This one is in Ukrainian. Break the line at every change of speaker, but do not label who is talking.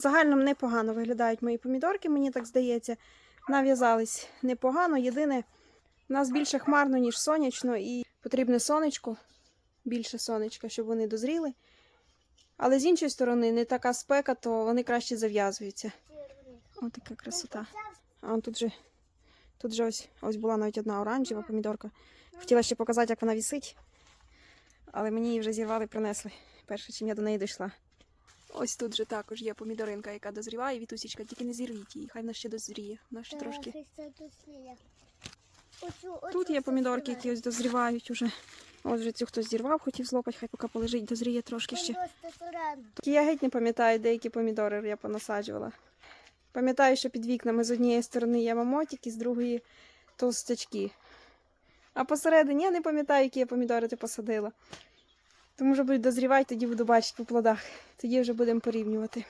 Загально непогано виглядають мої помідорки, мені так здається. Нав'язались непогано. Єдине, у нас більше хмарно, ніж сонячно, і потрібне сонечко, більше сонечка, щоб вони дозріли. Але з іншої сторони, не така спека, то вони краще зав'язуються. Ось така красота. А тут же, тут же ось, ось була навіть одна оранжева помідорка. Хотіла ще показати, як вона вісить. Але мені її вже зірвали, принесли. Перше, чим я до неї дійшла. Ось тут же також є помідоринка, яка дозріває, вітусічка, тільки не зірвіть її, хай вона ще дозріє. Вона ще трошки. Тут є помідорки, які ось дозрівають уже. Ось вже цю хтось зірвав, хотів злопати, хай поки полежить, дозріє трошки ще. Я геть не пам'ятаю, деякі помідори я понасаджувала. Пам'ятаю, що під вікнами з однієї сторони є мамотики, з другої толстячки. А посередині я не пам'ятаю, які я помідори ти посадила. Тому вже будуть дозрівати, тоді буду бачити по плодах. Тоді вже будемо порівнювати.